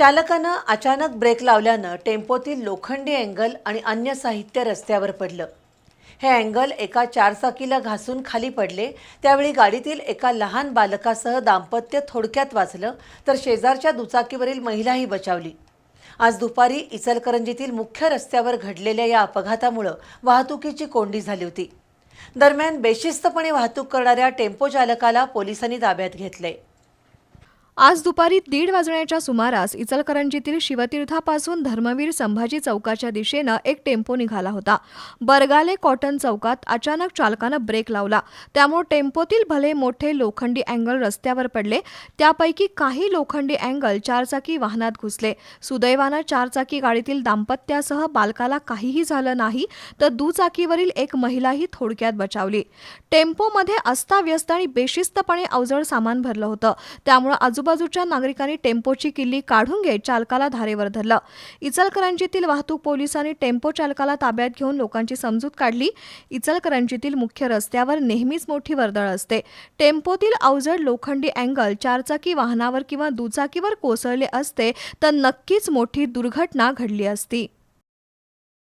चालकानं अचानक ब्रेक लावल्यानं टेम्पोतील लोखंडी अँगल आणि अन्य साहित्य रस्त्यावर पडलं. हे अँगल एका चारचाकीला घासून खाली पडले. त्यावेळी गाडीतील एका लहान बालकासह दाम्पत्य थोडक्यात वाचलं तर शेजारच्या दुचाकीवरील महिलाही बचावली. आज दुपारी इचलकरंजीतील मुख्य रस्त्यावर घडलेल्या या अपघातामुळं वाहतुकीची कोंडी झाली होती. दरम्यान बेशिस्तपणे वाहतूक करणाऱ्या टेम्पो चालकाला पोलिसांनी ताब्यात घेतलंय. आज दुपारी दीड वाजण्याच्या सुमारास इचलकरंजीतील शिवतीर्थापासून धर्मवीर संभाजी चौकाच्या दिशेनं एक टेम्पो निघाला होता. बरगाले कॉटन चौकात अचानक चालकानं ब्रेक लावला. त्यामुळे टेम्पोतील भले मोठे लोखंडी अँगल रस्त्यावर पडले त्यापैकी काही लोखंडी अँगल चारचाकी वाहनात घुसले. सुदैवानं चारचाकी गाडीतील दाम्पत्यासह बालकाला काहीही झालं नाही तर दुचाकीवरील एक महिलाही थोडक्यात बचावली. टेम्पोमध्ये अस्ताव्यस्त आणि बेशिस्तपणे अवजड सामान भरलं होतं. त्यामुळे आजूबाजूच्या नागरिकांनी टेम्पोची किल्ली काढून घेत चालकाला धारेवर धरलं. इचलकरंजीतील वाहतूक पोलिसांनी टेम्पो चालकाला ताब्यात घेऊन लोकांची समजूत काढली. इचलकरंजीतील मुख्य रस्त्यावर नेहमीच मोठी वर्दळ असते. टेम्पोतील अवजड लोखंडी अँगल चारचाकी वाहनावर किंवा दुचाकीवर कोसळले असते तर नक्कीच मोठी दुर्घटना घडली असती.